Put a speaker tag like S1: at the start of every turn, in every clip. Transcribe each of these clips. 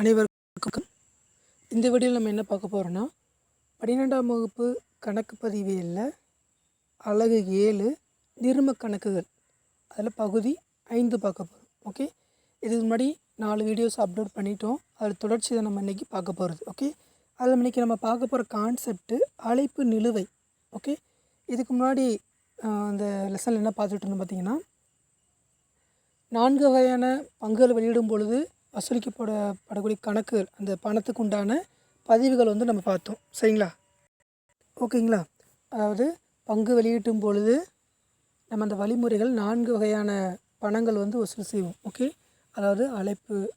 S1: அனைவருக்கும் இந்த வீடியோவில் நம்ம என்ன பார்க்க போகிறோன்னா பன்னிரெண்டாம் வகுப்பு கணக்கு பதிவியலில் அலகு ஏழு நிரும கணக்குகள். அதில் பகுதி ஐந்து பார்க்க போகிறோம் ஓகே? இதுக்கு முன்னாடி நாலு வீடியோஸ் அப்லோட் பண்ணிட்டோம். அதில் தொடர்ச்சி தான் நம்ம இன்றைக்கி பார்க்க போகிறது ஓகே? அதில் இன்றைக்கி நம்ம பார்க்க போகிற கான்செப்ட்டு அழைப்பு நிலுவை. ஓகே? இதுக்கு முன்னாடி அந்த லெசனில் என்ன பார்த்துட்டு இருந்தோம் பார்த்தீங்கன்னா நான்கு வகையான பங்குகள் வெளியிடும் பொழுது வசூலிக்கப்பட படக்கூடிய கணக்குகள் அந்த பணத்துக்கு உண்டான பதிவுகள் வந்து நம்ம பார்த்தோம். சரிங்களா? ஓகேங்களா? அதாவது பங்கு வெளியிட்டும் பொழுது நம்ம அந்த வழிமுறைகள் நான்கு வகையான பணங்கள் வந்து வசூல் செய்வோம். ஓகே? அதாவது அழைப்பு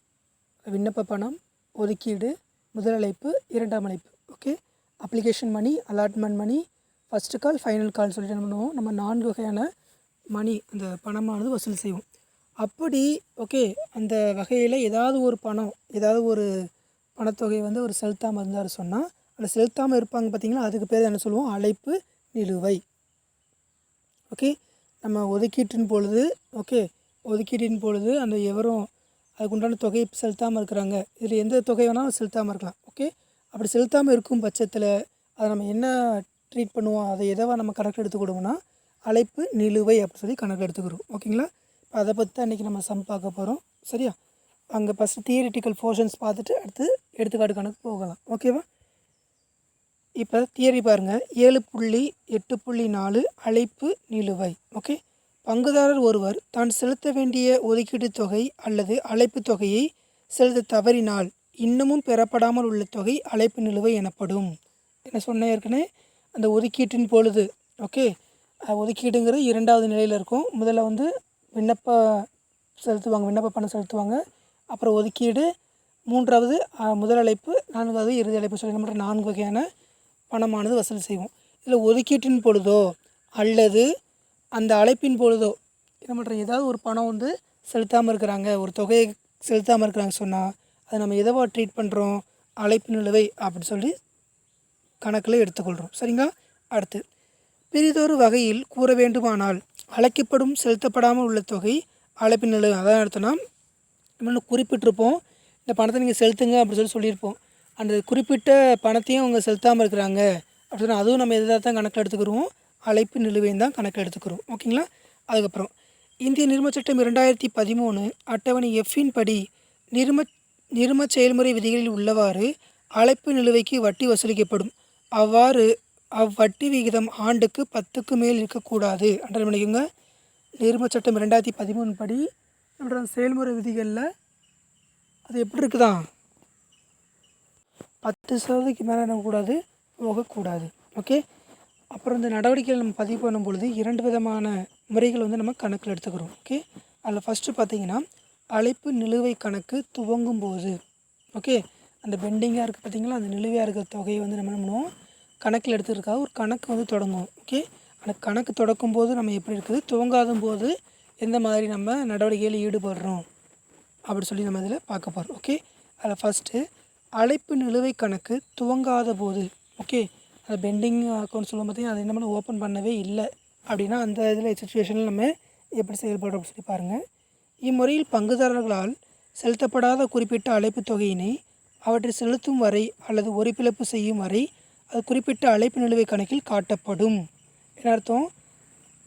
S1: விண்ணப்ப பணம் ஒதுக்கீடு முதல் அழைப்பு இரண்டாம் அழைப்பு. Okay? Application money allotment money first call final call சொல்லிட்டு என்ன பண்ணுவோம்? நம்ம நான்கு வகையான மணி அந்த பணமானது வசூல் செய்வோம். அப்படி ஓகே அந்த வகையில் ஏதாவது ஒரு பணம் ஏதாவது ஒரு பணத்தொகை வந்து ஒரு செலுத்தாமல் இருந்தார் சொன்னால் அந்த செலுத்தாமல் இருப்பாங்க பார்த்திங்கன்னா அதுக்கு பேர் என்ன சொல்லுவோம்? அழைப்பு நிலுவை. ஓகே நம்ம ஒதுக்கீட்டின் பொழுது ஓகே ஒதுக்கீட்டின் பொழுது அந்த எவரும் அதுக்கு உண்டான செலுத்தாமல் இருக்கிறாங்க. இதில் எந்த தொகை வேணாலும் செலுத்தாமல் இருக்கலாம். ஓகே அப்படி செலுத்தாமல் இருக்கும் பட்சத்தில் அதை நம்ம என்ன ட்ரீட் பண்ணுவோம்? அதை எதவா நம்ம கணக்கு எடுத்துக்கிடுவோம்னா அழைப்பு நிலுவை அப்படி சொல்லி கணக்கு எடுத்துக்கிறோம். ஓகேங்களா அதை பற்றி தான் இன்றைக்கி நம்ம சம் பார்க்க போகிறோம் சரியா? அங்கே ஃபஸ்ட்டு தியரிட்டிக்கல் போர்ஷன்ஸ் பார்த்துட்டு அடுத்து எடுத்துக்காட்டு கணக்கு போகலாம். ஓகேவா இப்போ தியரி பாருங்கள் ஏழு புள்ளி எட்டு புள்ளி நாலு அழைப்பு நிலுவை. ஓகே பங்குதாரர் ஒருவர் தான் செலுத்த வேண்டிய ஒதுக்கீட்டு தொகை அல்லது அழைப்பு தொகையை செலுத்த தவறினால் இன்னமும் பெறப்படாமல் உள்ள தொகை அழைப்பு நிலுவை எனப்படும். என்ன சொன்னேன் ஏற்கனவே? அந்த ஒதுக்கீட்டின் பொழுது. ஓகே ஒதுக்கீடுங்கிற ஒதுக்கீடுங்கிறது இரண்டாவது நிலையில் இருக்கும். முதல்ல வந்து விண்ணப்ப செலுத்துவாங்க விண்ணப்ப பணம் செலுத்துவாங்க. அப்புறம் ஒதுக்கீடு. மூன்றாவது முதல் அழைப்பு. நான்காவது இறுதி அழைப்பு. சொல்லி நம்ம நான்கு வகையான பணமானது வசூல் செய்வோம். இதில் ஒதுக்கீட்டின் பொழுதோ அல்லது அந்த அழைப்பின் பொழுதோ என்ன பண்ணுறோம் ஏதாவது ஒரு பணம் வந்து செலுத்தாமல் இருக்கிறாங்க ஒரு தொகையை செலுத்தாமல் இருக்கிறாங்க சொன்னால் அதை நம்ம எதவா ட்ரீட் பண்ணுறோம் அழைப்பு நிலுவை அப்படின்னு சொல்லி கணக்கில் எடுத்துக்கொள்கிறோம் சரிங்களா? அடுத்து பெரிதொரு வகையில் கூற வேண்டுமானால் அழைக்கப்படும் செலுத்தப்படாமல் உள்ள தொகை அழைப்பு நிலுவை அதான் எடுத்தோன்னா நம்ம இன்னும் குறிப்பிட்டிருப்போம். இந்த பணத்தை நீங்கள் செலுத்துங்க அப்படின்னு சொல்லி சொல்லியிருப்போம். அந்த குறிப்பிட்ட பணத்தையும் அவங்க செலுத்தாமல் இருக்கிறாங்க அப்படின்னா அதுவும் நம்ம எதாக தான் கணக்கில் எடுத்துக்கிறோம். அழைப்பு நிலுவையும் தான் கணக்கில் எடுத்துக்கிறோம். ஓகேங்களா? அதுக்கப்புறம் இந்திய நிர்ம சட்டம் இரண்டாயிரத்தி பதிமூணு அட்டவணை எஃப்பின் படி நிர்ம நிர்ம செயல்முறை விதிகளில் உள்ளவாறு அழைப்பு நிலுவைக்கு வட்டி வசூலிக்கப்படும். அவ்வாறு அவ்வட்டி விகிதம் ஆண்டுக்கு பத்துக்கு மேல் இருக்கக்கூடாது. அண்டர் பண்ணிக்கோங்க நிர்ம சட்டம் ரெண்டாயிரத்தி பதிமூணு படி என்ற செயல்முறை விதிகளில் அது எப்படி இருக்குதான் பத்து சதவீதத்துக்கு மேலே என்னக்கூடாது போகக்கூடாது. ஓகே? அப்புறம் இந்த நடவடிக்கைகள் நம்ம பதிவு பண்ணும் பொழுது இரண்டு விதமான முறைகள் வந்து நம்ம கணக்கில் எடுத்துக்கிறோம். ஓகே? அதில் ஃபஸ்ட்டு பார்த்தீங்கன்னா அழைப்பு நிலுவை கணக்கு துவங்கும் போது ஓகே? அந்த பெண்டிங்காக இருக்குது பார்த்தீங்களா? அந்த நிலுவையாக இருக்கிற தொகையை வந்து நம்ம என்ன பண்ணுவோம்? கணக்கில் எடுத்துருக்காக ஒரு கணக்கு வந்து தொடங்கும். ஓகே அந்த கணக்கு தொடக்கும் போது நம்ம எப்படி இருக்குது? துவங்காத போது எந்த மாதிரி நம்ம நடவடிக்கையில் ஈடுபடுறோம்? அப்படி சொல்லி நம்ம இதில் பார்க்க போகிறோம் ஓகே அதில் ஃபஸ்ட்டு அழைப்பு நிலுவை கணக்கு துவங்காத போது ஓகே அந்த பெண்டிங் அக்கௌண்ட் சொல்லும் பார்த்தீங்கன்னா அது என்ன ஓப்பன் பண்ணவே இல்லை. அப்படின்னா அந்த இதில் சுச்சுவேஷனில் நம்ம எப்படி செயல்படுறோம் அப்படின்னு சொல்லி பாருங்கள் இம்முறையில் பங்குதாரர்களால் செலுத்தப்படாத குறிப்பிட்ட அழைப்பு தொகையினை அவற்றை செலுத்தும் வரை அல்லது ஒருபிழப்பு செய்யும் வரை அது குறிப்பிட்ட அழைப்பு நிலுவை கணக்கில் காட்டப்படும். என்ன அர்த்தம்?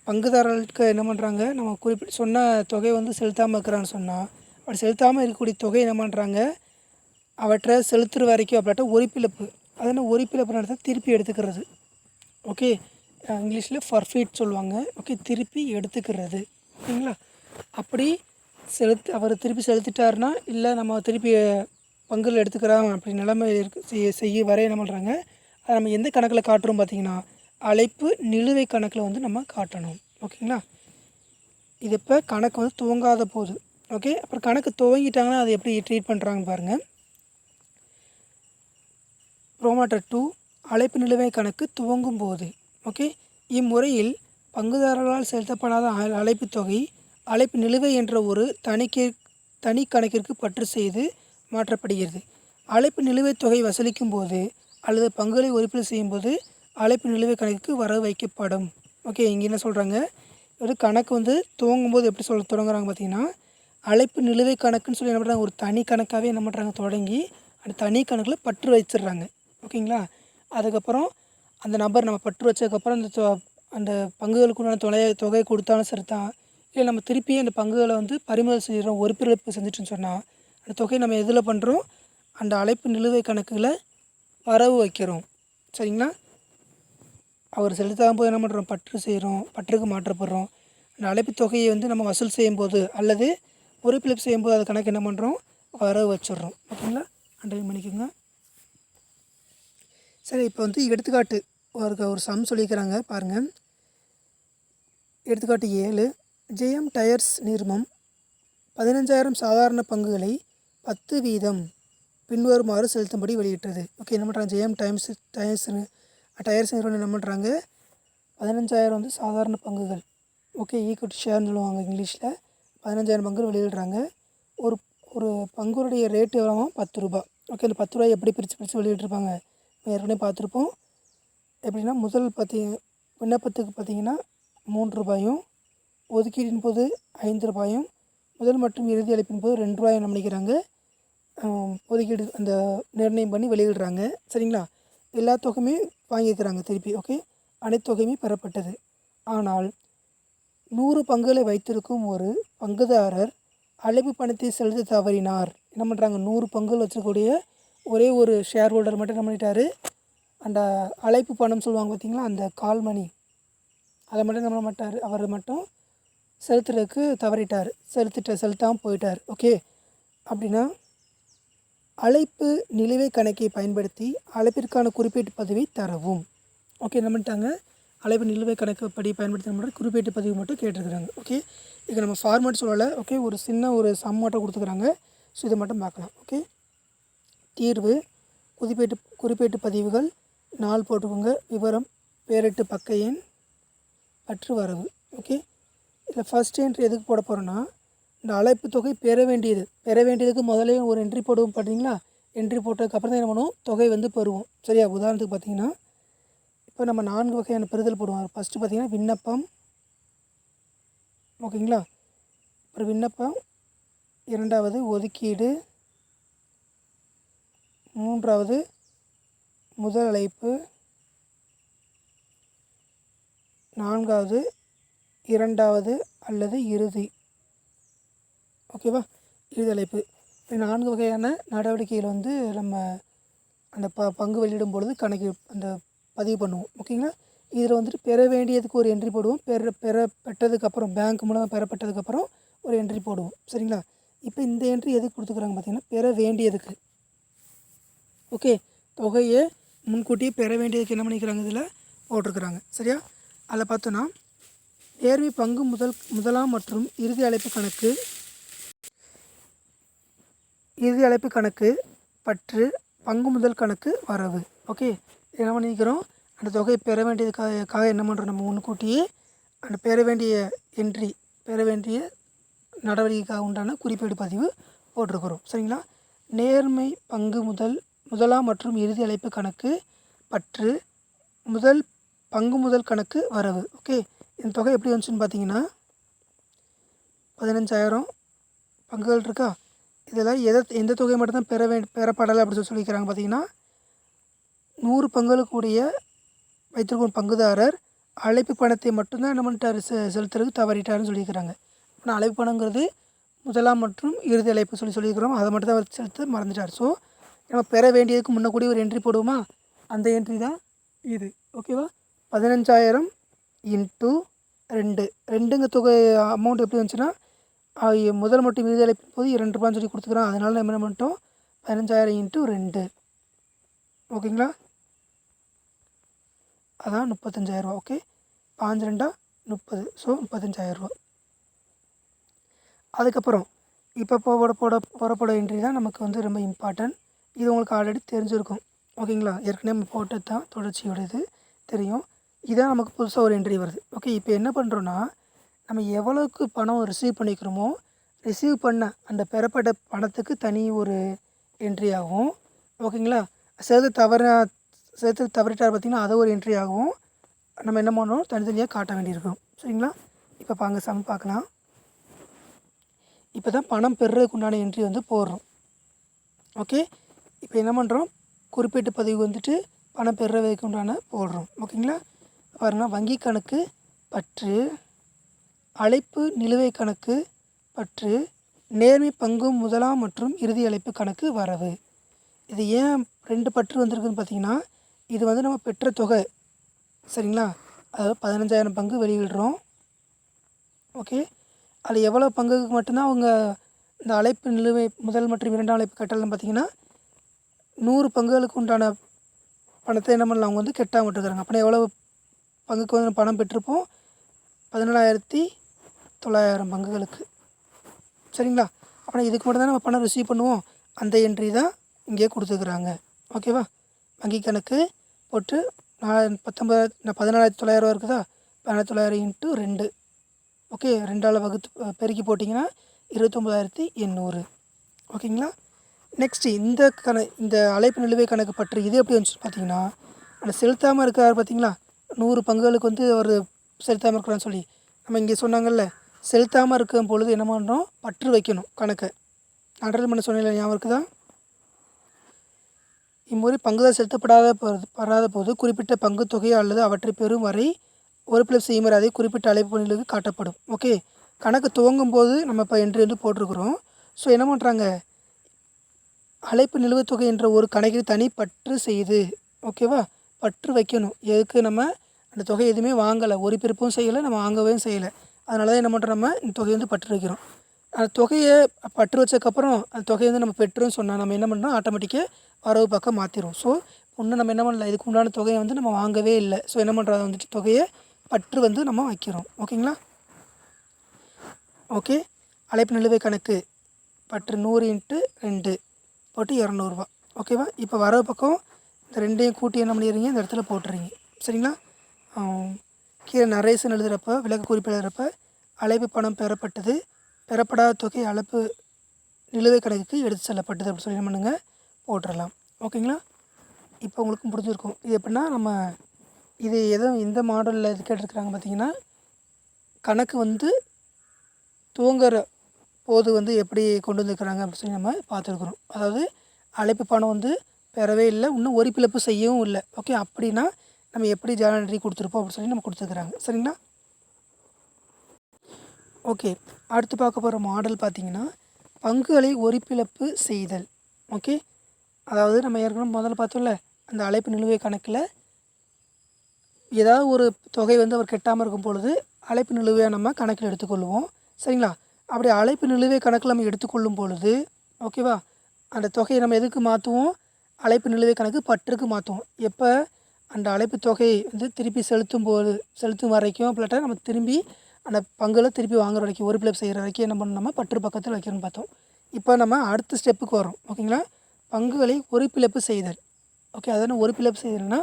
S1: பங்குதாரர்களுக்கு என்ன பண்ணுறாங்க நம்ம குறிப்பிட்டு சொன்ன தொகை வந்து செலுத்தாமல் இருக்கிறான்னு சொன்னால் அப்படி செலுத்தாமல் இருக்கக்கூடிய தொகை என்ன பண்ணுறாங்க அவற்றை செலுத்துகிற வரைக்கும் அப்படின்ட்டு ஒரிப்பிழப்பு அது என்ன ஒரிப்பிழப்பு நடத்த திருப்பி எடுத்துக்கிறது. ஓகே? இங்கிலீஷில் ஃபர்ஃபீட் சொல்லுவாங்க. ஓகே? திருப்பி எடுத்துக்கிறது. ஓகேங்களா அப்படி செலுத்து அவர் திருப்பி செலுத்திட்டாருனா இல்லை நம்ம திருப்பி பங்குகள் எடுத்துக்கிறோம் அப்படி நிலைமை இருக்கு செய்ய செய்ய வரைய என்ன பண்ணுறாங்க அதை நம்ம எந்த கணக்கில் காட்டுறோம் பார்த்தீங்கன்னா அழைப்பு நிலுவை கணக்கில் வந்து நம்ம காட்டணும். ஓகேங்களா? இது இப்போ கணக்கு வந்து துவங்காத போது. ஓகே? அப்புறம் கணக்கு துவங்கிட்டாங்கன்னா அதை எப்படி ட்ரீட் பண்ணுறாங்கன்னு பாருங்கள் ப்ரோமாட்டர் டூ அழைப்பு நிலுவை கணக்கு துவங்கும் போது. ஓகே? இம்முறையில் பங்குதாரர்களால் செலுத்தப்படாத அழைப்பு தொகை அழைப்பு நிலுவை என்ற ஒரு தணிக்கை தனி கணக்கிற்கு பற்று செய்து மாற்றப்படுகிறது. அழைப்பு நிலுவைத் தொகை வசூலிக்கும் போது அல்லது பங்குகளை ஒதுக்கீடு செய்யும்போது அழைப்பு நிலுவை கணக்குக்கு வர வைக்கப்படும். ஓகே இங்கே என்ன சொல்கிறாங்க ஒரு கணக்கு வந்து துவங்கும்போது எப்படி சொல்ல தொடங்குறாங்க பார்த்தீங்கன்னா அழைப்பு நிலுவை கணக்குன்னு சொல்லி என்ன பண்ணுறாங்க ஒரு தனி கணக்காகவே என்ன பண்ணுறாங்க தொடங்கி அந்த தனி கணக்கில் பற்று வச்சிடுறாங்க. ஓகேங்களா அதுக்கப்புறம் அந்த நபர் நம்ம பற்று வச்சதுக்கப்புறம் அந்த தொ அந்த பங்குகளுக்குண்டான தொகையை தொகையை கொடுத்தாலும் சரி தான். இல்லை நம்ம திருப்பியும் அந்த பங்குகளை வந்து பறிமுதல் செய்கிறோம் ஒரு பிறப்பு செஞ்சுட்டுன்னு சொன்னால் அந்த தொகையை நம்ம எதில் பண்ணுறோம் அந்த அழைப்பு நிலுவை கணக்குகளை வரவு வைக்கிறோம். சரிங்களா? அவர் செலுத்தாமல் போது என்ன பண்ணுறோம் பற்று செய்கிறோம் பற்றுக்கு மாற்றப்படுறோம். அந்த அழைப்பு தொகையை வந்து நம்ம வசூல் செய்யும்போது அல்லது உறுப்பிழப்பு செய்யும்போது அது கணக்கு என்ன பண்ணுறோம் வரவு வச்சிடுறோம். ஓகேங்களா? அண்டர்லைன் பண்ணிக்கோங்க சரி இப்போ வந்து எடுத்துக்காட்டு. ஒரு ஒரு சம் சொல்லியிருக்கிறாங்க. பாருங்கள் எடுத்துக்காட்டு ஏழு. ஜெயம் டயர்ஸ் நிறுவனம் பதினஞ்சாயிரம் சாதாரண பங்குகளை பத்து வீதம் பின்வருமாறு செலுத்தும்படி வெளியிட்டது. ஓகே என்ன பண்ணுறாங்க ஜெயம் டைம்ஸ் டயர்ஸ் டயர்ஸ் நிறுவனம் என்ன பண்ணுறாங்க பதினஞ்சாயிரம் வந்து சாதாரண பங்குகள். ஓகே ஈக்குவல் ஷேர்னு சொல்லுவாங்க இங்கிலீஷில். பதினஞ்சாயிரம் பங்குகள் வெளியிடுறாங்க. ஒரு ஒரு பங்குடைய ரேட்டு எவ்வளோ பத்து ரூபா. ஓகே இந்த பத்து ரூபாய் எப்படி பிரித்து பிரித்து வெளியிட்ருப்பாங்க ஏற்கனவே பார்த்துருப்போம். எப்படின்னா முதல் பத்தி விண்ணப்பத்துக்கு பார்த்தீங்கன்னா மூன்று ரூபாயும் ஒதுக்கீட்டின் போது ஐந்து ரூபாயும் முதல் மற்றும் இறுதி அளிப்பின் போது ரெண்டு ரூபாயும் நினைக்கிறாங்க. ஒதுக்கீடு அந்த நிர்ணயம் பண்ணி வெளியிடுறாங்க. சரிங்களா? எல்லா தொகையுமே வாங்கிக்கிறாங்க திருப்பி ஓகே? அனைத்து தொகையுமே பெறப்பட்டது. ஆனால் நூறு பங்குகளை வைத்திருக்கும் ஒரு பங்குதாரர் அழைப்பு பணத்தை செலுத்த தவறினார். என்ன பண்ணுறாங்க நூறு பங்குகள் வச்சக்கூடிய ஒரே ஒரு ஷேர் ஹோல்டர் மட்டும் என்ன பண்ணிட்டாரு? அந்த அழைப்பு பணம் சொல்லுவாங்க பார்த்தீங்களா அந்த கால் மணி அதை மட்டும் என்ன மாட்டார்? அவர் மட்டும் செலுத்துறதுக்கு தவறிட்டார். செலுத்திட்ட செலுத்தாமல் போயிட்டார். ஓகே? அப்படின்னா அழைப்பு நிலுவை கணக்கை பயன்படுத்தி அழைப்பிற்கான குறிப்பீட்டு பதிவை தரவும். ஓகே என்ன பண்ணிட்டாங்க? அழைப்பு நிலுவை கணக்கு படி பயன்படுத்த மட்டும் குறிப்பீட்டு பதிவு மட்டும் கேட்டிருக்கிறாங்க. ஓகே இதை நம்ம ஃபார்மேட் சொல்லலை. ஓகே ஒரு சின்ன ஒரு சம் மட்டும் கொடுத்துக்கிறாங்க. ஸோ இதை மட்டும் பார்க்கலாம். ஓகே தீர்வு குறிப்பீட்டு குறிப்பீட்டு பதிவுகள் நாள் போட்டுக்கோங்க. விவரம் பேரெட்டு பக்க எண் பற்று வரவு. ஓகே இதில் ஃபஸ்ட் என்ட்ரி எதுக்கு போட போகிறோன்னா இந்த அழைப்பு தொகை பெற வேண்டியது. பெற வேண்டியதுக்கு முதலே ஒரு என்ட்ரி போடுவோம் பார்த்தீங்களா என்ட்ரி போட்டதுக்கப்புறம் தான் என்ன பண்ணுவோம்? தொகை வந்து பெறுவோம். சரியா? உதாரணத்துக்கு பார்த்தீங்கன்னா இப்போ நம்ம நான்கு வகையான பெறுதல் போடுவோம். ஃபஸ்ட்டு பார்த்தீங்கன்னா விண்ணப்பம். ஓகேங்களா? அப்புறம் விண்ணப்பம். இரண்டாவது ஒதுக்கீடு. மூன்றாவது முதல் அழைப்பு. நான்காவது இரண்டாவது அல்லது இறுதி. ஓகேவா இறுதி அழைப்பு நான்கு வகையான நடவடிக்கைகள் வந்து நம்ம அந்த ப பங்கு வெளியிடும் பொழுது கணக்கு அந்த பதிவு பண்ணுவோம். ஓகேங்களா இதில் வந்துட்டு பெற வேண்டியதுக்கு ஒரு என்ட்ரி போடுவோம். பெற பெற பெற்றதுக்கப்புறம் பேங்க் மூலமாக பெறப்பட்டதுக்கப்புறம் ஒரு என்ட்ரி போடுவோம். சரிங்களா? இப்போ இந்த என்ட்ரி எதுக்கு கொடுத்துக்குறாங்க பார்த்தீங்கன்னா பெற வேண்டியதுக்கு. ஓகே தொகையை முன்கூட்டியே பெற வேண்டியதுக்கு என்ன பண்ணிக்கிறாங்க இதில் போட்டிருக்கிறாங்க. சரியா? அதில் பார்த்தோன்னா நேர்மை பங்கு முதல் முதலாம் மற்றும் இறுதி அழைப்பு கணக்கு இறுதி அழைப்பு கணக்கு பற்று பங்கு முதல் கணக்கு வரவு. ஓகே என்ன பண்ணிக்கிறோம் அந்த தொகையை பெற வேண்டியதுக்காக என்ன பண்ணுறோம் நம்ம முன்கூட்டியே அந்த பெற வேண்டிய என்ட்ரி பெற வேண்டிய நடவடிக்கைக்காக உண்டான குறிப்பீடு பதிவு போட்டிருக்கிறோம். சரிங்களா? நேர்மை பங்கு முதல் முதலாம் மற்றும் இறுதி அழைப்பு கணக்கு பற்று முதல் பங்கு முதல் கணக்கு வரவு. ஓகே இந்த தொகை எப்படி வந்துச்சுன்னு பார்த்தீங்கன்னா பதினஞ்சாயிரம் பங்குகள் இருக்கா? இதில் எதை எந்த தொகை மட்டும்தான் பெற வே பெறப்படலை அப்படின்னு சொல்லி சொல்லிக்கிறாங்க பார்த்தீங்கன்னா நூறு பங்குகளுக்குடைய வைத்திருக்கும் பங்குதாரர் அழைப்பு பணத்தை மட்டும்தான் என்ன பண்ணிட்டார் செ செலுத்துறதுக்கு தவறிட்டாருன்னு சொல்லியிருக்கிறாங்க. ஆனால் அழைப்பு பணங்கிறது முதலாம் மற்றும் இறுதி அழைப்பு சொல்லி சொல்லியிருக்கிறோம். அதை மட்டும் தான் செலுத்த மறந்துட்டார். ஸோ நம்ம பெற வேண்டியதுக்கு முன்னக்கூடிய ஒரு என்ட்ரி போடுவோமா? அந்த என்ட்ரி தான் இது. ஓகேவா பதினஞ்சாயிரம் இன்ட்டு ரெண்டு. ரெண்டுங்க தொகை அமௌண்ட் எப்படி வந்துச்சுன்னா முதல் மட்டும் இறுதி அழைப்பின் போது இரண்டு ரூபான்னு சொல்லி கொடுத்துக்கிறோம் அதனால் நம்ம என்ன பண்ணிட்டோம்? பதினஞ்சாயிரம் இன்ட்டு ரெண்டு. ஓகேங்களா? அதான் முப்பத்தஞ்சாயிரரூவா ஓகே? பாஞ்சு ரெண்டா முப்பது. ஸோ முப்பத்தஞ்சாயிரரூவா அதுக்கப்புறம் இப்போ போட போட போடப்போட என்ட்ரி தான் நமக்கு வந்து ரொம்ப இம்பார்ட்டன்ட் இது உங்களுக்கு ஆல்ரெடி தெரிஞ்சிருக்கும். ஓகேங்களா? ஏற்கனவே நம்ம போட்டது தான் தொடர்ச்சியோட இது தெரியும். இதான் நமக்கு புதுசாக ஒரு என்ட்ரி வருது. ஓகே இப்போ என்ன பண்ணுறோன்னா நம்ம எவ்வளோக்கு பணம் ரிசீவ் பண்ணிக்கிறோமோ ரிசீவ் பண்ண அந்த பெறப்பட்ட பணத்துக்கு தனி ஒரு என்ட்ரி ஆகும். ஓகேங்களா சேர்த்து தவற சேர்த்து தவறிட்டார் பார்த்திங்கன்னா அது ஒரு என்ட்ரி ஆகும். நம்ம என்ன பண்ணணும்? தனித்தனியாக காட்ட வேண்டியிருக்கும். சரிங்களா? இப்போ பாங்க சம் பார்க்கலாம். இப்போ தான் பணம் பெறுறதுக்கு உண்டான என்ட்ரி வந்து போடுறோம். ஓகே இப்போ என்ன பண்ணுறோம் குறிப்பிட்ட பதிவு வந்துட்டு பணம் பெறுறதுக்கு உண்டான போடுறோம். ஓகேங்களா பாருங்க வங்கி கணக்கு பற்று அழைப்பு நிலுவை கணக்கு பற்று நேர்மை பங்கு முதலாம் மற்றும் இறுதி அழைப்பு கணக்கு வரவு. இது ஏன் ரெண்டு பற்று வந்திருக்குன்னு பார்த்தீங்கன்னா இது வந்து நம்ம பெற்ற தொகை. சரிங்களா? அதாவது பதினஞ்சாயிரம் பங்கு வெளியிடுறோம். ஓகே? அதில் எவ்வளோ பங்குக்கு மட்டும்தான் அவங்க இந்த அழைப்பு நிலுவை முதல் மற்றும் இரண்டாம் அழைப்பு கட்டணம் பார்த்தீங்கன்னா நூறு பங்குகளுக்கு உண்டான பணத்தை என்ன பண்ணலாம்? அவங்க வந்து கெட்டாமல் அப்படின்னா எவ்வளோ பங்குக்கு வந்து பணம் பெற்றிருப்போம்? பதினேழாயிரத்தி தொள்ளாயிரம் பங்குகளுக்கு. சரிங்களா? ஆனால் இதுக்கு மட்டும் தான் நம்ம பணம் ரிசீவ் பண்ணுவோம்? அந்த என்ட்ரி தான் இங்கே கொடுத்துருக்குறாங்க. ஓகேவா வங்கி கணக்கு போட்டு நாலு பத்தொம்பது பதினாலாயிரத்தி தொள்ளாயிரம் இருக்குதா? பதினாயிரத்தி தொள்ளாயிரம் இன்ட்டு ரெண்டு. ஓகே ரெண்டால் வகுத்து பெருக்கி போட்டிங்கன்னா இருபத்தொம்பதாயிரத்தி எண்ணூறு. ஓகேங்களா? நெக்ஸ்ட்டு இந்த கண இந்த அழைப்பு நிலுவை கணக்கு பற்றி இது எப்படி வந்துச்சு பார்த்தீங்கன்னா அந்த செலுத்தாமல் இருக்கிறார் பார்த்தீங்களா? நூறு பங்குகளுக்கு வந்து அவர் செலுத்தாமல் இருக்கிறான்னு சொல்லி. நம்ம இங்கே சொன்னாங்கல்ல செலுத்தாமல் இருக்கும் பொழுது என்ன பண்ணுறோம் பற்று வைக்கணும் கணக்கை. நாடாளுமன்ற பண்ண சொன்னேன் ஞாபகம் இருக்குதா? இம்முறை பங்குதார் செலுத்தப்படாத போது படாத போது குறிப்பிட்ட பங்கு தொகை அல்லது அவற்றை பெறும் வரை ஒரு பிளஸ் செய்யுமாறு அதே குறிப்பிட்ட அழைப்பு பணிகளுக்கு காட்டப்படும். ஓகே? கணக்கு துவங்கும் போது நம்ம இப்போ என்று வந்து போட்டிருக்கிறோம். ஸோ என்ன பண்ணுறாங்க அழைப்பு நிலுவைத் தொகை என்ற ஒரு கணக்கில் தனி பற்று செய்து ஓகேவா பற்று வைக்கணும். எதுக்கு நம்ம? அந்த தொகை எதுவுமே வாங்கலை. ஒரு பிறப்பும் செய்யலை நம்ம வாங்கவே செய்யலை. அதனால தான் என்ன பண்ணுறோம் நம்ம இந்த தொகையை வந்து பற்று வைக்கிறோம். அந்த தொகையை பற்று வச்சதுக்கப்புறம் அந்த தொகையை வந்து நம்ம பெற்றுன்னு சொன்னால் நம்ம என்ன பண்ணுறோம் ஆட்டோமேட்டிக்காக வரவு பக்கம் மாற்றிடும் ஸோ ஒன்றும் நம்ம என்ன பண்ணல இதுக்கு உண்டான தொகையை வந்து நம்ம வாங்கவே இல்லை. ஸோ என்ன பண்ணுறது வந்துட்டு தொகையை பற்று வந்து நம்ம வைக்கிறோம். ஓகேங்களா? ஓகே. அழைப்பு நிலுவை கணக்கு பற்று நூறு இன்ட்டு ரெண்டு போட்டு இரநூறுவா. ஓகேவா? இப்போ வரவு பக்கம் இந்த ரெண்டையும் கூட்டி என்ன பண்ணிடுறீங்க? இந்த இடத்துல போட்டுறீங்க. சரிங்களா? கீழே நரேசன் எழுதுகிறப்ப விளக்க குறிப்பு எழுதுகிறப்ப அழைப்பு பணம் பெறப்பட்டது. பெறப்படாத தொகை அழைப்பு நிலுவை கணக்குக்கு எடுத்து செல்லப்பட்டது அப்படின்னு சொல்லி என்ன பண்ணுங்க போட்டுடலாம் ஓகேங்களா? இப்போ உங்களுக்கு புரிஞ்சிருக்கும். இது எப்படின்னா நம்ம இது எதுவும் இந்த மாடலில் இது கேட்டிருக்கிறாங்க பார்த்தீங்கன்னா கணக்கு வந்து தூங்குற போது வந்து எப்படி கொண்டு வந்துருக்குறாங்க அப்படின்னு சொல்லி நம்ம பார்த்துருக்குறோம். அதாவது அழைப்பு பணம் வந்து பெறவே இல்லை இன்னும் ஒரு பிளப்பு செய்யவும் இல்லை. ஓகே அப்படின்னா நம்ம எப்படி ஜேர்னரி கொடுத்துருப்போம் அப்படின்னு சொல்லி நம்ம கொடுத்துருக்குறாங்க. சரிங்களா? ஓகே. அடுத்து பார்க்க போகிற மாடல் பார்த்தீங்கன்னா பங்குகளை ஒருப்பிழப்பு செய்தல். ஓகே? அதாவது நம்ம ஏற்கனவே முதல்ல பார்த்தோம்ல அந்த அழைப்பு நிலுவை கணக்கில் ஏதாவது ஒரு தொகை வந்து அவர் கெட்டாமல் இருக்கும் பொழுது அழைப்பு நிலுவையை நம்ம கணக்கில் எடுத்துக்கொள்வோம். சரிங்களா? அப்படி அழைப்பு நிலுவை கணக்கில் நம்ம எடுத்துக்கொள்ளும் பொழுது ஓகேவா? அந்த தொகையை நம்ம எதுக்கு மாற்றுவோம் அழைப்பு நிலுவை கணக்கு பற்றுக்கு மாற்றுவோம் எப்போ? அந்த அழைப்பு தொகை வந்து திருப்பி செலுத்தும் போது செலுத்தும் வரைக்கும் இல்லாட்டா நம்ம திரும்பி அந்த பங்கில் திருப்பி வாங்குற வரைக்கும் ஒரு பிளப் செய்கிற வரைக்கும் என்ன பண்ணணும் நம்ம பற்று பக்கத்தில் வைக்கணும்னு பார்த்தோம். இப்போ நம்ம அடுத்த ஸ்டெப்புக்கு வரோம் ஓகேங்களா? பங்குகளை ஒரு பிளப்பு செய்தல். ஓகே அதான ஒரு பிளப்பு செய்தல்னா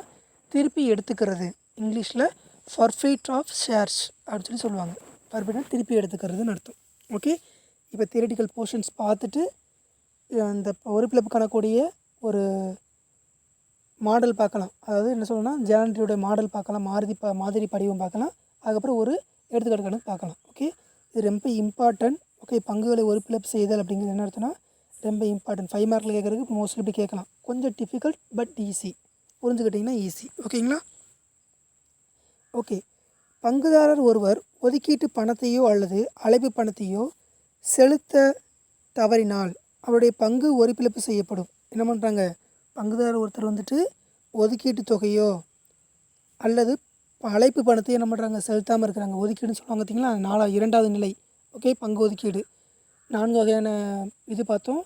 S1: திருப்பி எடுத்துக்கிறது. இங்கிலீஷில் ஃபர்ஃபைட் ஆஃப் ஷேர்ஸ் அப்படின்னு சொல்லி சொல்லுவாங்க. பர்ஃபெக்டாக திருப்பி எடுத்துக்கிறதுன்னு அர்த்தம். ஓகே? இப்போ தியரட்டிக்கல் போர்ஷன்ஸ் பார்த்துட்டு அந்த ஒரு பிளப்பு கூடிய ஒரு மாடல் பார்க்கலாம். அதாவது என்ன சொல்லணும்னா ஜேனரியோட மாடல் பார்க்கலாம் மாருதி ப மாதிரி படிவம் பார்க்கலாம். அதுக்கப்புறம் ஒரு எடுத்துக்காட்டு கணக்கு பார்க்கலாம். ஓகே? இது ரொம்ப இம்பார்ட்டன்ட் ஓகே? பங்குகளை ஒரு பிளப் செய்தல் அப்படிங்கிறது என்ன அர்த்தம்னா ரொம்ப இம்பார்ட்டன்ட் ஃபைவ் மார்க்கில் கேட்குறதுக்கு மோஸ்ட்லி இப்படி கேட்கலாம். கொஞ்சம் டிஃபிகல்ட் பட் ஈஸி புரிஞ்சுக்கிட்டிங்கன்னா ஈஸி ஓகேங்களா? ஓகே. பங்குதாரர் ஒருவர் ஒதுக்கீட்டு பணத்தையோ அல்லது அழைப்பு பணத்தையோ செலுத்த தவறினால் அவருடைய பங்கு ஒருபிளப்பு செய்யப்படும். என்ன பண்ணுறாங்க பங்குதாரர் ஒருத்தர் வந்துட்டு ஒதுக்கீட்டு தொகையோ அல்லது ப- அழைப்பு பணத்தை என்ன பண்ணுறாங்க செலுத்தாமல் இருக்கிறாங்க. ஒதுக்கீடுன்னு சொல்லுவாங்க பார்த்திங்களா நாலா இரண்டாவது நிலை. ஓகே பங்கு ஒதுக்கீடு. நான்கு வகையான இது பார்த்தோம்.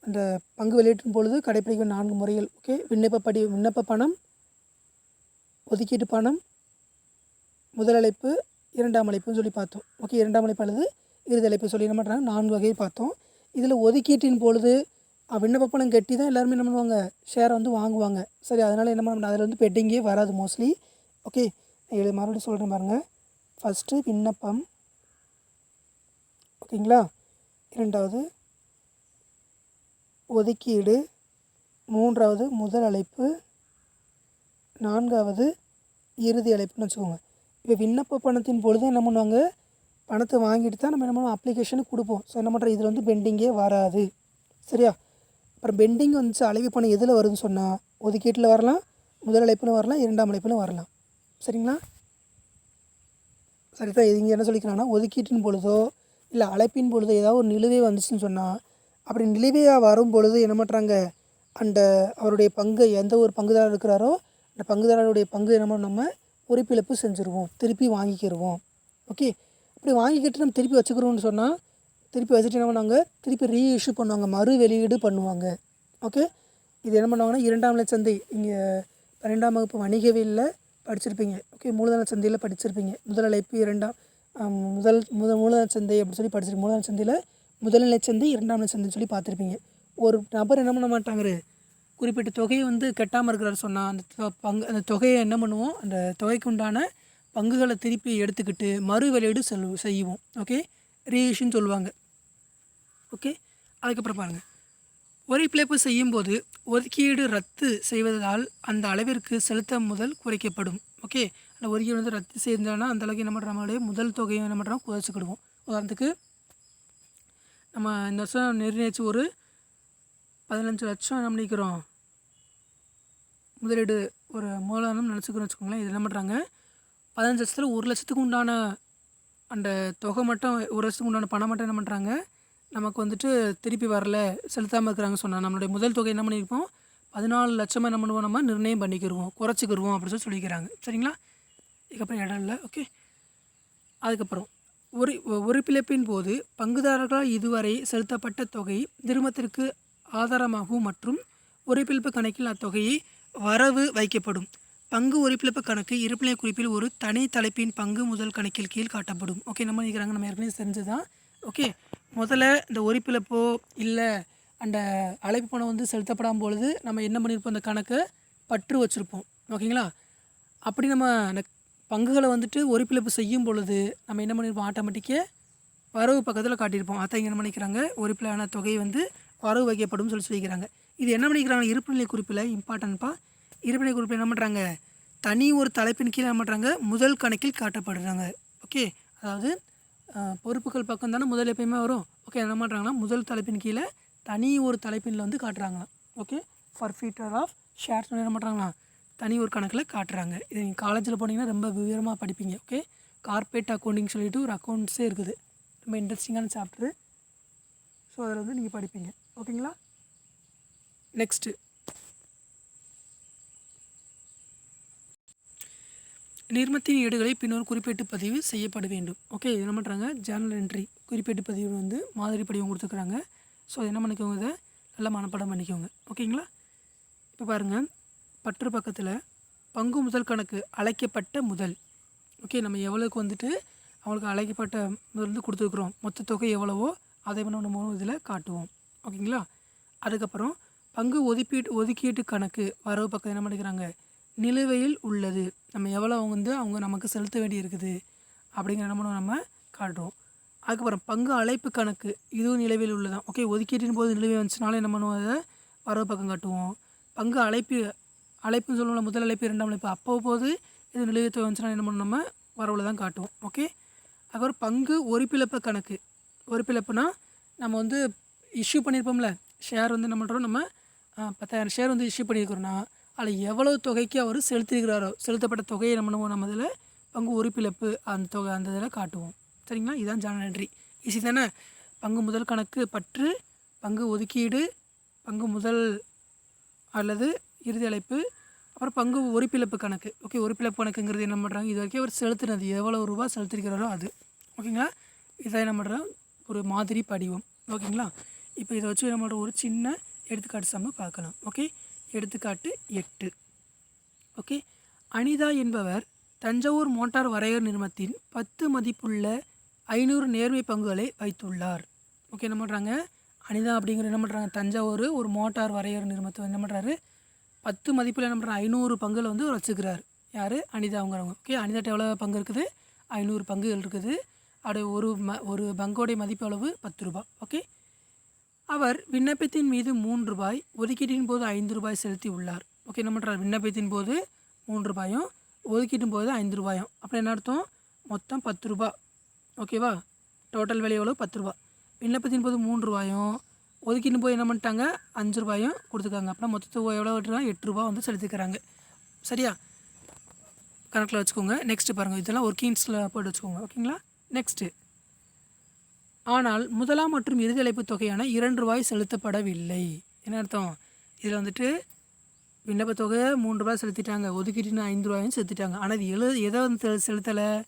S1: அந்த பங்கு வெளியேற்றும் பொழுது கடைப்பிடிக்கும் நான்கு முறைகள். ஓகே விண்ணப்ப படி விண்ணப்ப பணம் ஒதுக்கீட்டு பணம் முதல் அழைப்பு இரண்டாம் அழைப்புன்னு சொல்லி பார்த்தோம். ஓகே இரண்டாம் அழைப்பு அல்லது இறுதி அழைப்பு சொல்லி என்ன பண்ணுறாங்க நான்கு வகையை பார்த்தோம். இதில் ஒதுக்கீட்டின் பொழுது விண்ணப்ப பணம் கட்டி தான் எல்லாருமே என்ன பண்ணுவாங்க? ஷேரை வந்து வாங்குவாங்க. சரி அதனால் என்ன பண்ண அதில் வந்து பெட்டிங்கே வராது மோஸ்ட்லி ஓகே ஏழு மறுபடியும் சொல்கிறேன் பாருங்கள் ஃபஸ்ட்டு விண்ணப்பம். ஓகேங்களா இரண்டாவது ஒதுக்கீடு. மூன்றாவது முதல் அழைப்பு. நான்காவது இறுதி அழைப்புன்னு வச்சுக்கோங்க. இப்போ விண்ணப்ப பணத்தின் பொழுது என்ன பண்ணுவாங்க? பணத்தை வாங்கிட்டு தான் நம்ம என்ன பண்ணுவோம்? அப்ளிகேஷனுக்கு கொடுப்போம். ஸோ என்ன பண்ணுறோம் இதில் வந்து பெண்டிங்கே வராது. சரியா? அப்புறம் பெண்டிங் வந்துச்சு அழைவு பணம் எதில் வருதுன்னு சொன்னால் ஒதுக்கீட்டில் வரலாம் முதல் அழைப்பிலும் வரலாம் இரண்டாம் அழைப்பிலும் வரலாம். சரிங்களா? சரி தான் இங்கே என்ன சொல்லிக்கிறாங்கன்னா ஒதுக்கீட்டின் பொழுதோ இல்லை அழைப்பின் பொழுதோ ஏதாவது ஒரு நிலுவை வந்துச்சுன்னு சொன்னால் அப்படி நிலுவையாக வரும் பொழுது என்ன பண்ணுறாங்க அந்த அவருடைய பங்கு எந்த ஒரு பங்குதாரர் இருக்கிறாரோ அந்த பங்குதாரருடைய பங்கு என்ன நம்ம உறுப்பிழப்பு செஞ்சுருவோம் திருப்பி வாங்கிக்கிடுவோம் ஓகே? அப்படி வாங்கிக்கிட்டு நம்ம திருப்பி வச்சுக்கிறோம்னு சொன்னால் திருப்பி வச்சுட்டு என்ன பண்ணுவாங்க? திருப்பி ரீஇஷ்யூ பண்ணுவாங்க. மறு வெளியீடு பண்ணுவாங்க. ஓகே இது என்ன பண்ணுவாங்கன்னா இரண்டாம் நிலை சந்தை. இங்கே பன்னெண்டாம் வகுப்பு வணிகவியலில் படிச்சிருப்பீங்க. ஓகே மூலதன சந்தையில் படிச்சிருப்பீங்க. முதல் அழைப்பு இரண்டாம் முதல் முதல் மூலதன சந்தை அப்படின்னு சொல்லி படிச்சிருப்பீங்க மூலதன சந்தையில் முதல்நிலை சந்தை இரண்டாம் நிலை சந்தைன்னு சொல்லி பார்த்துருப்பீங்க. ஒரு நபர் என்ன பண்ண மாட்டாங்க குறிப்பிட்ட தொகையை வந்து கட்டாமல் இருக்கிறாரு சொன்னால் அந்த தொ- பங்கு அந்த தொகையை என்ன பண்ணுவோம்? அந்த தொகைக்கு உண்டான பங்குகளை திருப்பி எடுத்துக்கிட்டு மறு வெளியீடு செல் செய்வோம். ஓகே ரீஇஷ்யூன்னு சொல்லுவாங்க. ஓகே? அதுக்கப்புறம் பாருங்கள் ஒருங்கிணைப்பு செய்யும்போது ஒதுக்கீடு ரத்து செய்வதால் அந்த அளவிற்கு செலுத்த முதல் குறைக்கப்படும். ஓகே? அந்த ஒதுக்கீடு வந்து ரத்து செய்தோம்னா அந்த அளவுக்கு என்ன பண்ணுறோம் நம்மளுடைய முதல் தொகையை என்ன பண்ணுறோம் குறைச்சிக்கிடுவோம். உதாரணத்துக்கு நம்ம இந்த வருஷம் நிர்ணயிச்சு ஒரு பதினஞ்சு லட்சம் என்ன பண்ணிக்கிறோம்? முதலீடு ஒரு மூலதனம் நினச்சிக்கிறோம் வச்சுக்கோங்களேன். இது என்ன பண்ணுறாங்க பதினஞ்சு லட்சத்தில் ஒரு லட்சத்துக்கு உண்டான அந்த தொகை மட்டும் ஒரு லட்சத்துக்கு உண்டான பணம் மட்டும் என்ன பண்ணுறாங்க நமக்கு வந்துட்டு திருப்பி வரல செலுத்தாமல் இருக்கிறாங்க சொன்னால் நம்மளுடைய முதல் தொகை என்ன பண்ணியிருப்போம் பதினாலு லட்சமாக என்ன பண்ணுவோம் நம்ம? நிர்ணயம் பண்ணிக்கிடுவோம் குறைச்சிக்கிடுவோம் அப்படின்னு சொல்லி சொல்லிக்கிறாங்க. சரிங்களா? இதுக்கப்புறம் இடம் இல்லை ஓகே அதுக்கப்புறம் ஒரு ஒரு பிழைப்பின் போது பங்குதாரர்களால் இதுவரை செலுத்தப்பட்ட தொகை திருமத்திற்கு ஆதாரமாகும் மற்றும் உறுப்பிழப்பு கணக்கில் அத்தொகையை வரவு வைக்கப்படும். பங்கு உறுப்பிழப்பு கணக்கு இருப்பினை குறிப்பில் ஒரு தனி தலைப்பின் பங்கு முதல் கணக்கில் கீழ் காட்டப்படும். ஓகே நம்ம நினைக்கிறாங்க நம்ம ஏற்கனவே தெரிஞ்சுதான் ஓகே. முதல்ல இந்த ஒரிப்பிழப்போ இல்லை அந்த அழைப்பு பணம் வந்து செலுத்தப்படாமல் பொழுது நம்ம என்ன பண்ணியிருப்போம் அந்த கணக்கை பற்று வச்சுருப்போம். ஓகேங்களா? அப்படி நம்ம அந்த பங்குகளை வந்துட்டு ஒருப்பிழப்பு செய்யும் பொழுது நம்ம என்ன பண்ணியிருப்போம் ஆட்டோமேட்டிக்காக வரவு பக்கத்தில் காட்டியிருப்போம். அத்தை என்ன பண்ணிக்கிறாங்க? ஒரிப்பிலான தொகை வந்து வரவு வைக்கப்படும் சொல்லி சொல்லிக்கிறாங்க. இது என்ன பண்ணிக்கிறாங்க? இருப்புநிலை குறிப்பில் இம்பார்ட்டன்ப்பா இருப்புநிலை குறிப்பில் என்ன பண்ணுறாங்க தனி ஒரு தலைப்பின் கீழே என்ன பண்ணுறாங்க முதல் கணக்கில் காட்டப்படுறாங்க. ஓகே? அதாவது பொறுப்புகள் பக்கம் தானே முதல் எப்பயுமே வரும். ஓகே என்ன பண்ணுறாங்கன்னா முதல் தலைப்பின் கீழே தனி ஒரு தலைப்பினில் வந்து காட்டுறாங்களாம். Okay forfeiture of shares என்ன பண்ணுறாங்களா தனி ஒரு கணக்கில் காட்டுறாங்க. இது நீங்கள் காலேஜில் போனீங்கன்னா ரொம்ப விவரமாக படிப்பீங்க. ஓகே கார்பரேட் அக்கௌண்டிங் சொல்லிட்டு ஒரு அக்கௌண்ட்ஸே இருக்குது. ரொம்ப இன்ட்ரெஸ்டிங்கான சாப்டரு ஸோ அதில் வந்து நீங்கள் படிப்பீங்க. ஓகேங்களா நெக்ஸ்ட்டு நிர்மத்தின் ஏடுகளை பின்னர் குறிப்பேட்டு பதிவு செய்யப்பட வேண்டும். ஓகே இது என்ன பண்ணுறாங்க ஜேர்னல் என்ட்ரி குறிப்பேட்டு பதிவு வந்து மாதிரி படிவம் கொடுத்துருக்குறாங்க. ஸோ அது என்ன பண்ணிக்கோங்க இதை? நல்லா மனப்பாடம் பண்ணிக்கோங்க. ஓகேங்களா இப்போ பாருங்கள் பற்று பக்கத்தில் பங்கு முதல் கணக்கு அழைக்கப்பட்ட முதல். ஓகே நம்ம எவ்வளோக்கு வந்துட்டு அவங்களுக்கு அழைக்கப்பட்ட முதல் வந்து கொடுத்துருக்குறோம். மொத்த தொகை எவ்வளவோ அதை வந்து நம்ம இதில் காட்டுவோம். ஓகேங்களா அதுக்கப்புறம் பங்கு ஒதுப்பீட்டு ஒதுக்கீட்டு கணக்கு வரவு பக்கம் என்ன பண்ணிக்கிறாங்க? நிலுவையில் உள்ளது. நம்ம எவ்வளோ வந்து அவங்க நமக்கு செலுத்த வேண்டி இருக்குது அப்படிங்கிற என்ன நம்ம காட்டுறோம். அதுக்கப்புறம் பங்கு அழைப்பு கணக்கு இதுவும் நிலுவையில் உள்ளதான் ஓகே ஒதுக்கீட்டின் போது நிலுவை வந்துச்சுனாலும் என்ன பண்ணுவோம் அதை வரவு பக்கம் காட்டுவோம். பங்கு அழைப்பு அழைப்புன்னு சொல்லுவோம்ல முதல் அழைப்பு இரண்டாம் அழைப்பு அப்போ போது இது நிலுவைத்தொகை வந்துச்சுன்னா என்ன பண்ணுவோம் நம்ம வரவில் தான் காட்டுவோம். ஓகே அதுக்கப்புறம் பங்கு ஒருப்பிழப்பு கணக்கு. ஒருப்பிழப்புனா நம்ம வந்து இஷ்யூ பண்ணியிருப்போம்ல ஷேர் வந்து என்ன பண்ணுறோம் நம்ம பத்தாயிரம் ஷேர் வந்து இஷ்யூ பண்ணியிருக்கிறோன்னா அதில் எவ்வளோ தொகைக்கு அவர் செலுத்தியிருக்கிறாரோ செலுத்தப்பட்ட தொகையை நம்ம பண்ணுவோம்? நம்ம இதில் பங்கு உறுப்பிழப்பு அந்த தொகை அந்த இதில் காட்டுவோம். சரிங்களா? இதுதான் ஜான நன்றி ஈஸி தானே? பங்கு முதல் கணக்கு பற்று பங்கு ஒதுக்கீடு பங்கு முதல் அல்லது இறுதி அழைப்பு அப்புறம் பங்கு ஒருப்பிழப்பு கணக்கு. ஓகே ஒருப்பிழப்பு கணக்குங்கிறது என்ன பண்ணுறாங்க? இது வரைக்கும் அவர் செலுத்தினது எவ்வளோ ரூபா செலுத்திருக்கிறாரோ அது. ஓகேங்களா? இதை என்ன பண்ணுறோம் ஒரு மாதிரி படிவம். ஓகேங்களா? இப்போ இதை வச்சு நம்ம ஒரு சின்ன எடுத்துக்காட்டு சம்மு பார்க்கலாம். ஓகே? எடுத்துக்காட்டு எட்டு. ஓகே? அனிதா என்பவர் தஞ்சாவூர் மோட்டார் வரையர் நிறுவனத்தின் பத்து மதிப்புள்ள ஐநூறு நேர்மை பங்குகளை வைத்துள்ளார். ஓகே என்ன பண்ணுறாங்க அனிதா அப்படிங்கிற என்ன பண்ணுறாங்க தஞ்சாவூர் ஒரு மோட்டார் வரையர் நிறுவனத்தை என்ன பண்ணுறாரு பத்து மதிப்பில் என்ன பண்ணுறாங்க ஐநூறு பங்குகளை வந்து வச்சுக்கிறார். யார்? அனிதாங்கிறவங்க. ஓகே அனிதாட்ட எவ்வளோ பங்கு இருக்குது? ஐநூறு பங்குகள் இருக்குது. அப்படியே ஒரு ம ஒரு பங்கோடைய மதிப்பு அளவு பத்து ரூபா. ஓகே? அவர் விண்ணப்பத்தின் மீது மூன்று ரூபாய் ஒதுக்கீட்டின் போது ஐந்து ரூபாய் செலுத்தி உள்ளார். ஓகே என்ன பண்ணுறார் விண்ணப்பத்தின் போது மூன்று ரூபாயும் ஒதுக்கீட்டின் போது ஐந்து ரூபாயும். அப்படி என்ன அர்த்தம்? மொத்தம் பத்து ரூபா. ஓகேவா டோட்டல் விலை எவ்வளோ பத்து ரூபா. விண்ணப்பத்தின் போது மூன்று ரூபாயும் ஒதுக்கின்னு போய் என்ன பண்ணிட்டாங்க? அஞ்சு ரூபாயும் கொடுத்துருக்காங்க. அப்படின்னா மொத்தத்துக்கு எவ்வளோ விட்டுருக்காங்க எட்டு ரூபா வந்து செலுத்திக்கிறாங்க. சரியா? கணக்கில் வச்சுக்கோங்க. நெக்ஸ்ட்டு பாருங்கள் இதெல்லாம் ஒர்க்கிங்ஸில் போட்டு வச்சுக்கோங்க. ஓகேங்களா நெக்ஸ்ட்டு ஆனால் முதலாம் மற்றும் இறுதி அழைப்பு தொகையான இரண்டு ரூபாய் செலுத்தப்படவில்லை. என்ன அர்த்தம்? இதில் வந்துட்டு விண்ணப்ப தொகை மூன்று ரூபாய் செலுத்திட்டாங்க ஒதுக்கீட்டுன்னு ஐந்து ரூபாயும் செலுத்திட்டாங்க. ஆனால் இது எழு எதை வந்து செலு- செலுத்தலை?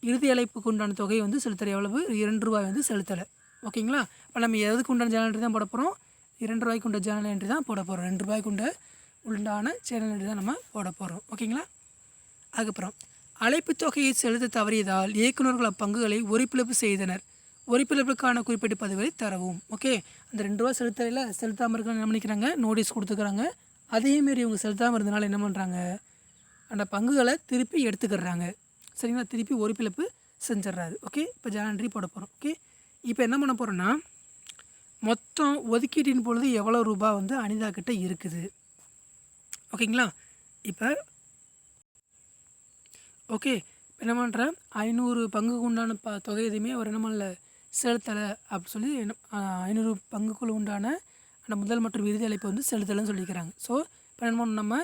S1: இறுதி அழைப்புக்கு உண்டான தொகையை வந்து செலுத்தலை எவ்வளவு? இரண்டு ரூபாய் வந்து செலுத்தலை. ஓகேங்களா? அப்போ நம்ம எதுக்கு உண்டான ஜேனல் தான் போட போகிறோம் இரண்டு ரூபாய்க்கு உண்ட ஜேனல் என்ட்ரி தான் போட போகிறோம் ரெண்டு ரூபாய்க்கு உண்ட உண்டான சேனல் என்ட்ரி தான் நம்ம போட போகிறோம் ஓகேங்களா? அதுக்கப்புறம் அழைப்பு தொகையை செலுத்த தவறியதால் இயக்குநர்கள் அப்பங்குகளை ஒரிப்பிழப்பு செய்தனர். ஒரிப்பிழப்புக்கான குறிப்பிட்ட பதிவுகளை தரவும். ஓகே அந்த ரெண்டு ரூபா செலுத்தல செலுத்தாமல் இருக்க என்ன பண்ணிக்கிறாங்க? நோட்டீஸ் கொடுத்துக்கிறாங்க. அதேமாரி இவங்க செலுத்தாமல் இருந்தனால என்ன பண்ணுறாங்க அந்த பங்குகளை திருப்பி எடுத்துக்கிறாங்க. சரிங்களா? திருப்பி ஒரிப்பிழப்பு செஞ்சிடுறாரு. ஓகே இப்போ ஜாலண்ட்ரி போட போகிறோம் ஓகே இப்போ என்ன பண்ண போகிறோன்னா மொத்தம் ஒதுக்கீட்டின் பொழுது எவ்வளோ ரூபாய் வந்து அனிதா கிட்ட இருக்குது? ஓகேங்களா இப்போ ஓகே இப்போ என்ன பண்ணுறேன் ஐநூறு பங்குக்கு உண்டான ப தொகை எதுவுமே அவர் என்ன பண்ணல செலுத்தலை அப்படின்னு சொல்லி ஐநூறு பங்குக்குள்ள உண்டான அந்த முதல் மற்றும் இறுதி அழைப்பை வந்து செலுத்தலைன்னு சொல்லிக்கிறாங்க. ஸோ இப்போ என்ன நம்ம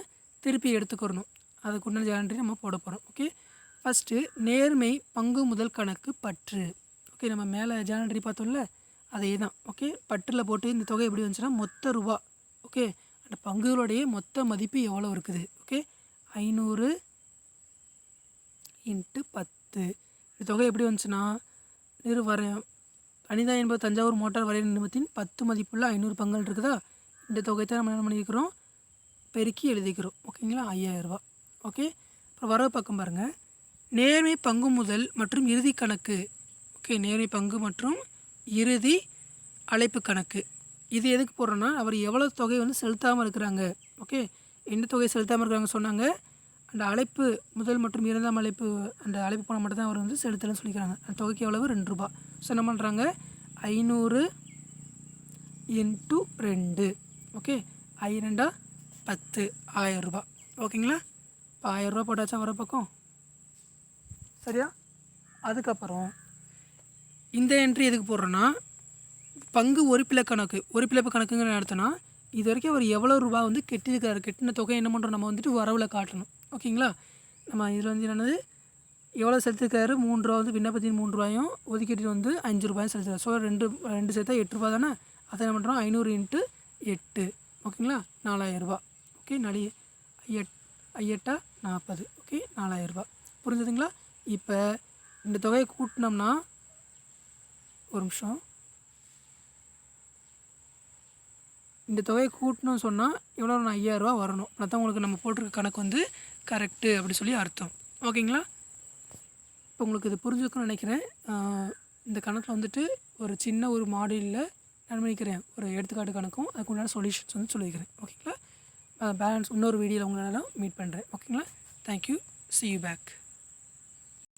S1: திருப்பி எடுத்துக்கிறணும் அதுக்கு உண்டான ஜாலண்ட்ரி நம்ம போட போகிறோம் ஓகே ஃபஸ்ட்டு நேர்மை பங்கு முதல் கணக்கு பற்று. ஓகே நம்ம மேலே ஜாலண்ட்ரி பார்த்தோம்ல அதே தான் ஓகே பற்றில் போட்டு இந்த தொகை எப்படி வந்துச்சுன்னா மொத்த ரூபா. ஓகே அந்த பங்குகளுடைய மொத்த மதிப்பு எவ்வளோ இருக்குது? ஓகே ஐநூறு இன்ட்டு பத்து. இந்த தொகை எப்படி வந்துச்சுன்னா நிறுவரம் அனிதா என்பது தஞ்சாவூர் மோட்டார் வரைய நிறுவனத்தின் பத்து மதிப்புள்ள ஐநூறு பங்குகள் இருக்குதா? இந்த தொகை தான் நம்ம என்ன பண்ணியிருக்கிறோம் பெருக்கி எழுதிக்கிறோம். ஓகேங்களா? ஐயாயிரரூபா ஓகே? அப்புறம் வரவு பக்கம் பாருங்கள் நேர்மை பங்கு முதல் மற்றும் இறுதி கணக்கு. ஓகே? நேர்மை பங்கு மற்றும் இறுதி அழைப்பு கணக்கு. இது எதுக்கு போடுறோன்னா அவர் எவ்வளோ தொகை வந்து செலுத்தாமல் இருக்கிறாங்க. ஓகே? என்ன தொகை செலுத்தாமல் இருக்கிறாங்க சொன்னாங்க? அந்த அழைப்பு முதல் மற்றும் இரண்டாம் அழைப்பு அந்த அழைப்பு பணம் மட்டும் தான் அவர் வந்து செலுத்தலைன்னு சொல்லிக்கிறாங்க. அந்த தொகைக்கு எவ்வளவு? ரெண்டு ரூபா. ஸோ என்ன பண்ணுறாங்க ஐநூறு இன்ட்டு ரெண்டு. ஓகே ஐரெண்டா பத்து. ஆயிரம் ஓகேங்களா இப்போ ஆயிரம் ரூபா போட்டாச்சா வர பக்கம்? சரியா? அதுக்கப்புறம் இந்த என்ட்ரி எதுக்கு போடுறோன்னா பங்கு ஒரு பிள்ளை கணக்கு. ஒரு ஒருப்பிழப்பு கணக்குங்கிற நடத்தினா இது வரைக்கும் அவர் எவ்வளோ ரூபா வந்து கெட்டிருக்காரு கெட்டின தொகை என்ன பண்ணுறோம் நம்ம வந்துட்டு வரவில் காட்டணும். ஓகேங்களா? நம்ம இதில் வந்து என்னது? எவ்வளோ செலுத்திருக்காரு? மூணு ரூபா வந்து விண்ணப்பத்தின் மூணு ரூபாயும் ஒதுக்கீட்டு வந்து அஞ்சு ரூபாயும் செலுத்துறாரு ஸோ ரெண்டு ரெண்டு சேர்த்தா எட்டு ரூபா தானே? அதை என்ன பண்ணுறோம் ஐநூறு இன்ட்டு எட்டு. ஓகேங்களா? நாலாயிரம் ஓகே நாலு ஐயட் ஐயட்டா நாற்பது. ஓகே நாலாயிரரூபா ரூபாய் புரிஞ்சுதுங்களா? இப்போ இந்த தொகையை கூட்டினோம்னா ஒரு நிமிஷம். இந்த தொகையை கூட்டணும்னு சொன்னால் எவ்வளோ நான் ஐயாயிரரூவா வரணும். அதான் உங்களுக்கு நம்ம போட்டிருக்க கணக்கு வந்து கரெக்டு அப்படி சொல்லி அர்த்தம். ஓகேங்களா? இப்போ உங்களுக்கு இது புரிஞ்சுக்கணும்னு நினைக்கிறேன். இந்த கணக்கில் வந்துட்டு ஒரு சின்ன ஒரு மாடலில் நான் நினைக்கிறேன் ஒரு எடுத்துக்காட்டு கணக்கும் அதுக்கு உண்டான சொல்யூஷன்ஸ் வந்து சொல்லியிருக்கிறேன் ஓகேங்களா? பேலன்ஸ் இன்னொரு வீடியோவில் உங்களால் மீட் பண்ணுறேன் ஓகேங்களா? Thank you C you back